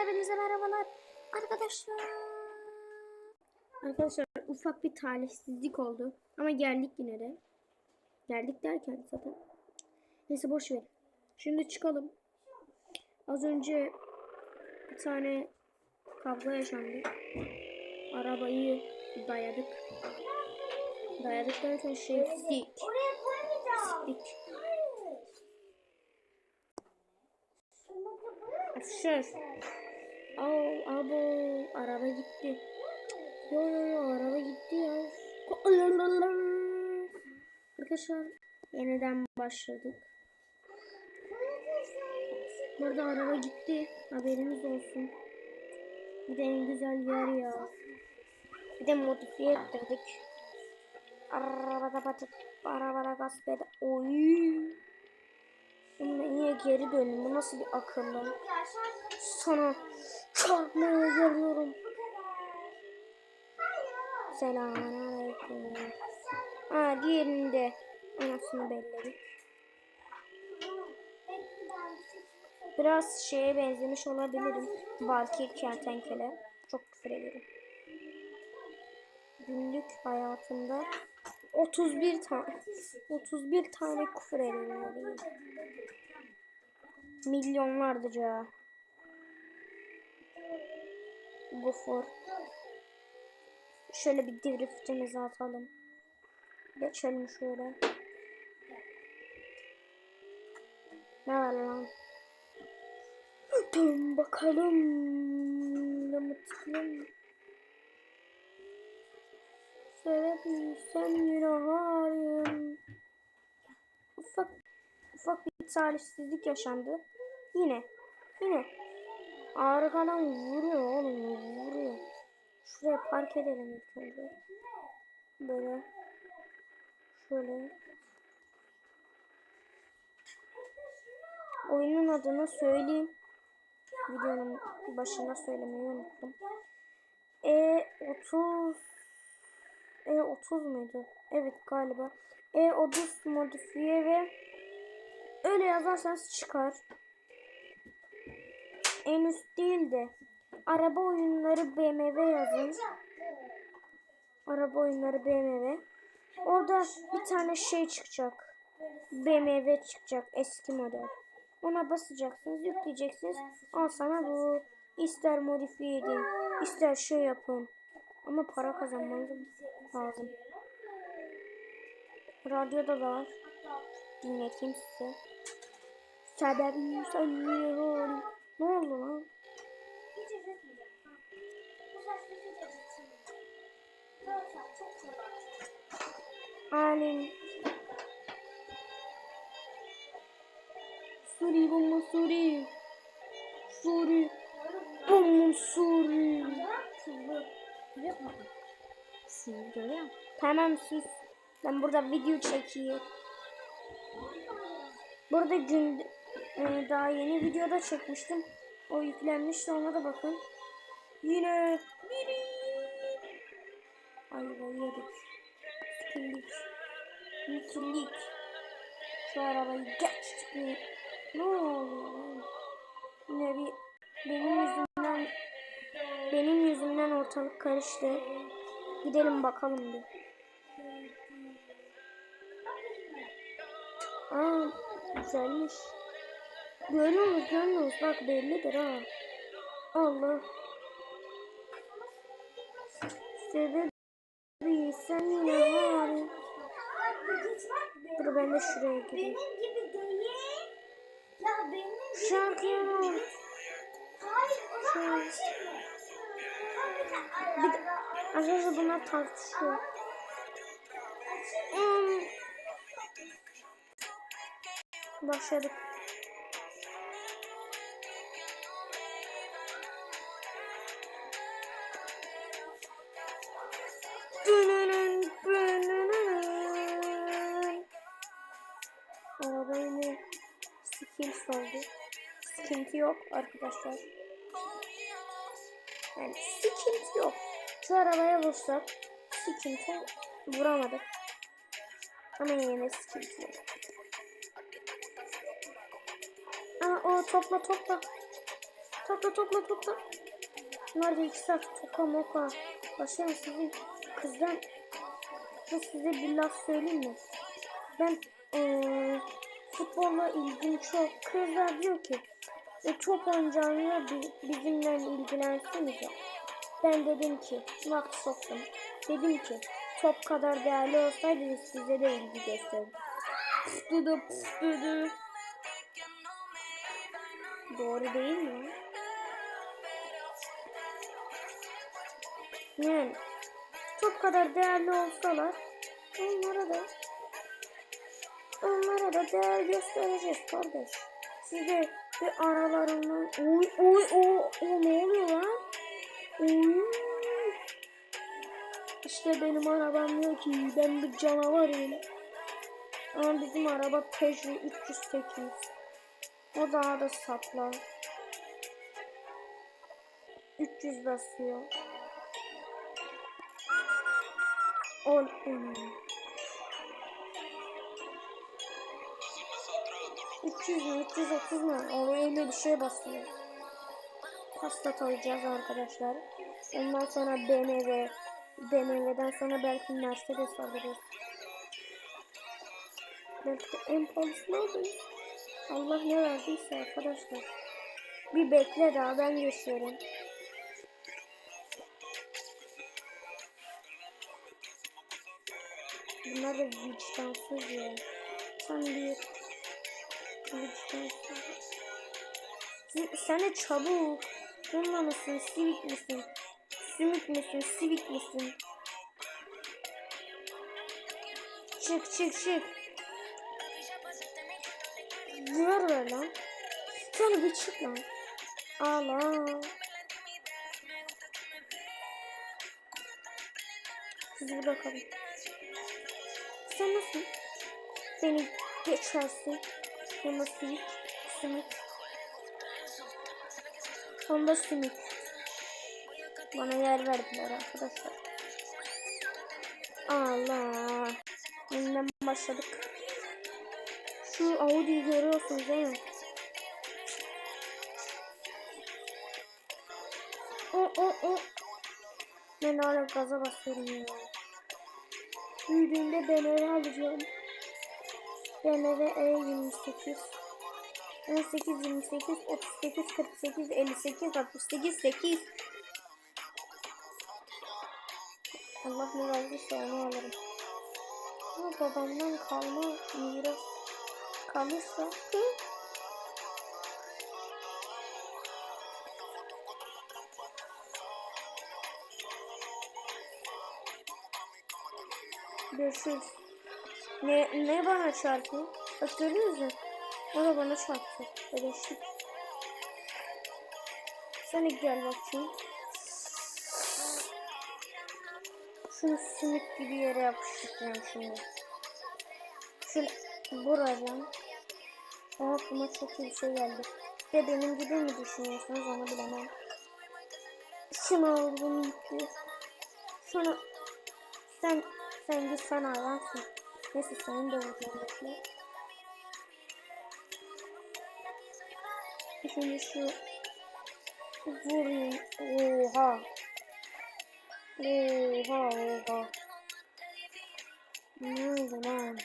hepinize merhabalar. Arkadaşlar. Arkadaşlar ufak bir talihsizlik oldu. Ama geldik yine de. Geldik derken zaten. Neyse boş ver. Şimdi çıkalım. Az önce bir tane kavga yaşandı. Arabayı dayadık. Dayadık derken şey sik. Oraya koymayacağım. Au, abo, araba gitti. Yo yo yo, araba gitti ya. Arkadaşlar, yeniden başladık. Burada araba gitti. Haberiniz olsun. Bir de en güzel yer ya. Bir de modifiye ettirdik. Arabada batıp arabada gasp ed. Oy. Şimdi niye geri döndüm? Bu nasıl bir akıllı? Sana çarpmaya geliyorum. Selamünaleyküm. Ha diğerinde anasını belledik. Biraz şeye benzemiş olabilirim. Valkir kertenkele. Çok küfür ederim. Günlük hayatımda 31 tane 31 tane küfür ederim. Milyonlarca. Gofur. Şöyle bir driftimizi atalım. Geçelim şöyle. Ne var lan? Dön bakalım. Mutlu. Sebebi sen yine halim. Ufak ufak bir talihsizlik yaşandı. Yine. Yine. Arkadan vuruyor oğlum vuruyor. Şuraya park edelim ilk önce. Böyle. Şöyle. Oyunun adını söyleyeyim. Videonun başında söylemeyi unuttum. E30 E30 muydu? Evet galiba. E30 modifiye ve öyle yazarsanız çıkar. En üst değil de araba oyunları BMW yazın. Araba oyunları BMW. Orada bir tane şey çıkacak. BMW çıkacak eski model. Ona basacaksınız, yükleyeceksiniz. Al sana bu. İster modifiye edin, ister şey yapın. Ama para kazanmanız lazım. Radyoda da var. Dinleteyim size. Sebebi sen yine Ne oldu lan? hiç üzülmeyeceğim. Bu hiç çok kolay. Alim. Suri bum suri. Suri. Bum suri. Sinir görüyor? Tamam sus. Ben burada video çekeyim. Burada gün e, daha yeni videoda çekmiştim. O yüklenmişti ona da bakın. Yine biri. Ayva yedik. Sikillik. Mikillik. Şu arabayı geçtik mi? Ne oluyor? Yine bir benim yüzümden benim yüzümden ortalık karıştı. Gidelim bakalım bir. Aa, güzelmiş. Görüyor musun? Görüyor musun? Bak bellidir ha. Allah. Sebebi sen yine var. Dur ben de şuraya gireyim. benim gibi değil. Ya benim gibi oldu? Hayır o açayım mı? Bir de- Arkadaşlar bunlar tartışıyor. Hmm. Başladık. Araba yine skills oldu. Sıkıntı yok arkadaşlar. Yani sıkıntı yok. Şu arabaya vursak sıkıntı vuramadık. Ama yine sıkıntı yok. Aa o topla topla. Topla topla topla. Bunlar da iki saat toka moka. Başlayalım sizin kızdan ve size bir laf söyleyeyim mi? Ben eee futbolla ilgim çok. Kızlar diyor ki e, top oynayacağına bi- bizimle ilgilensenize. Ben dedim ki laf soktum. Dedim ki top kadar değerli olsaydı size de ilgi gösterdim. Pıs dedi pıs dedi. Doğru değil mi? Yani çok kadar değerli olsalar onlara da onlara değer göstereceğiz kardeş. Size bir aralarından oy oy o o ne oluyor lan? Oy. İşte benim arabam yok ki ben bir canavarım. Ama bizim araba Peugeot 308. O daha da sapla. 300 basıyor. Ol. Hmm. 300 mü 330 mu? O öyle bir şey basıyor. Pasta koyacağız arkadaşlar. Ondan sonra BMW. BMW'den sonra belki Mercedes alırız. Belki de en pahalısını alırız. Allah ne verdiyse arkadaşlar. Bir bekle daha ben geçiyorum. Bunlar da vicdansız ya. Sen bir. Sen- de çabuk. Bununla mısın? Sivik misin? Sümük müsün? Sivik misin? Çık çık çık. Ver ver lan. Sen bir çık lan. Allah. Siz bakalım. Sen nasıl? Beni geçersin. Ama simit, simit. Onda simit. Bana yer verdiler arkadaşlar. Allah. Yeniden başladık. Şu Audi'yi görüyorsunuz değil mi? O o o. Ben hala gaza basıyorum ya. Büyüdüğümde BMW alacağım. BMW E28 18, 28, 38, 48, 58, 68, 8 Allah ne verdiyse onu alırım. Ama babamdan kalma miras kalırsa hı? Görüşürüz. Ne, ne bana çarpıyor? Bak görüyor musun? O da bana çarptı. Beleşik. Sen de gel bakayım. Şunu sümük gibi yere yapıştıracağım şimdi. Şöyle vuracağım. Ama aklıma çok iyi bir şey geldi. Ve benim gibi mi düşünüyorsunuz onu bilemem. Şunu aldım. Şunu sen sen git sen hayvansın. Neyse senin de bekle. Şimdi şu vurayım. Oha. Oha oha. Ne oldu lan?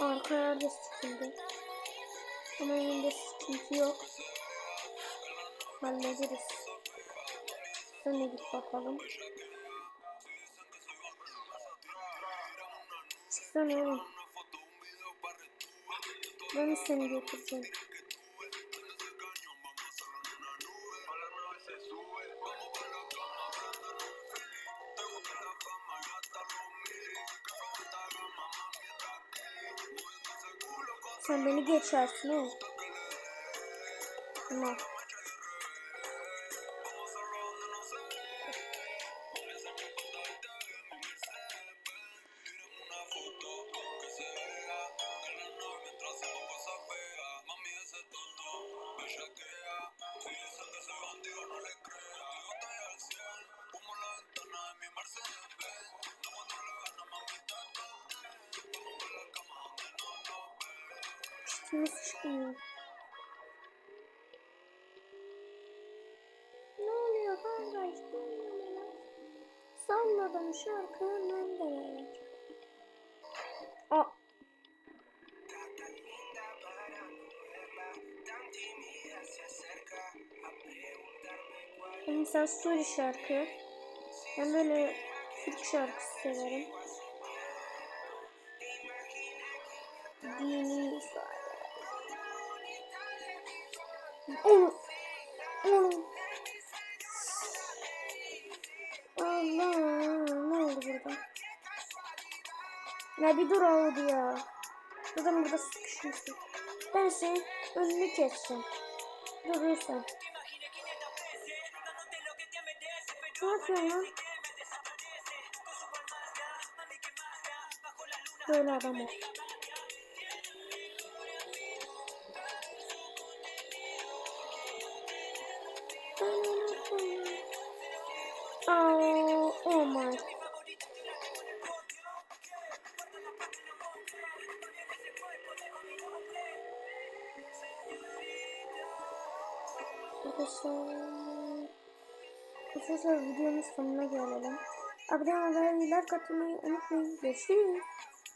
Arka yerde sıkıldı. Ama elinde sıkıntı yok. Hallederiz. Sen de git bakalım. Çıksana oğlum. Ben seni götüreceğim? Sen beni geçersin he. Tamam. Nasıl çıkmıyor? Ne oluyor kardeş? Salladım şarkının demek. Aa. İnsan Suri şarkı. Ben böyle Türk şarkısı severim. Dini şarkı. Ne oldu? Ya bir dur oldu ya. Zaten burada sıkışmışsın. Ben senin önünü keseceğim. Durursan. Ne yapıyorsun lan? Böyle adam ol. Oh, oh my. Arkadaşlar. Arkadaşlar videonun sonuna gelelim. Abone olmayı, like atmayı unutmayın. Görüşürüz.